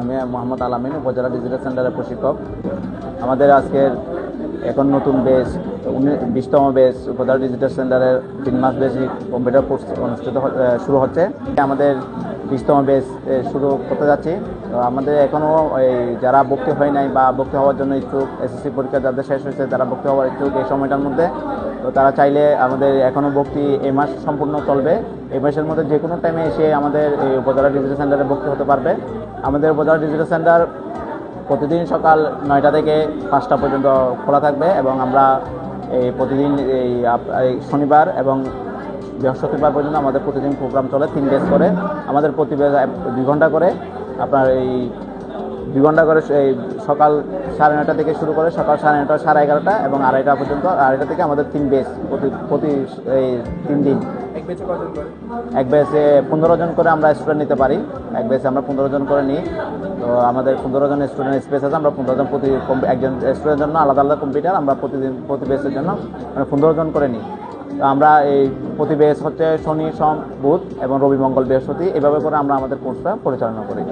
আমি মোহাম্মদ আলামিন উপজেলা ডিজিটাল সেন্টারের প্রশিক্ষক। আমাদের আজকের এখন নতুন বেশ বেস বিশতম বেস উপজেলা ডিজিটাল সেন্টারের তিন মাস বেশি কম্পিউটার কোর্স অনুষ্ঠিত শুরু হচ্ছে। আমাদের বিশতম এ, শুরু করতে যাচ্ছি। তো আমাদের এখনও এই যারা ভর্তি হয় নাই বা ভর্তি হওয়ার জন্য ইচ্ছুক এসএসসি পরীক্ষা যাদের শেষ হয়েছে তারা ভর্তি হওয়ার ইচ্ছুক এই সময়টার মধ্যে। তো তারা চাইলে আমাদের এখনও ভর্তি এই মাস সম্পূর্ণ চলবে। এই মাসের মধ্যে যে কোনো টাইমে এসে আমাদের এই উপজেলা ডিজিটাল সেন্টারে ভর্তি হতে পারবে। আমাদের উপজেলা ডিজিটাল সেন্টার প্রতিদিন সকাল নয়টা থেকে পাঁচটা পর্যন্ত খোলা থাকবে এবং আমরা এই প্রতিদিন এই শনিবার এবং বৃহস্পতিবার পর্যন্ত আমাদের প্রতিদিন প্রোগ্রাম চলে তিন ডেজ করে। আমাদের প্রতি দুই ঘণ্টা করে। আপনার এই দুই ঘণ্টা করে এই সকাল সাড়ে নয়টা থেকে শুরু করে সকাল সাড়ে নয়টা সাড়ে এগারোটা এবং আড়াইটা পর্যন্ত আড়াইটা থেকে আমাদের তিন বেস প্রতি প্রতি এই তিন দিন। এক বেসে পনেরো জন করে আমরা স্টুডেন্ট নিতে পারি। এক বেসে আমরা পনেরো জন করে নিই। তো আমাদের পনেরো জন স্টুডেন্ট স্পেস আছে আমরা পনেরো জন প্রতি একজন স্টুডেন্টের জন্য আলাদা আলাদা কম্পিউটার আমরা প্রতিদিন প্রতি বেসের জন্য মানে পনেরো জন করে নিই। তো আমরা এই প্রতি বেস হচ্ছে শনি সোম বুধ এবং রবি মঙ্গল বৃহস্পতি। এভাবে করে আমরা আমাদের কোর্সটা পরিচালনা করি।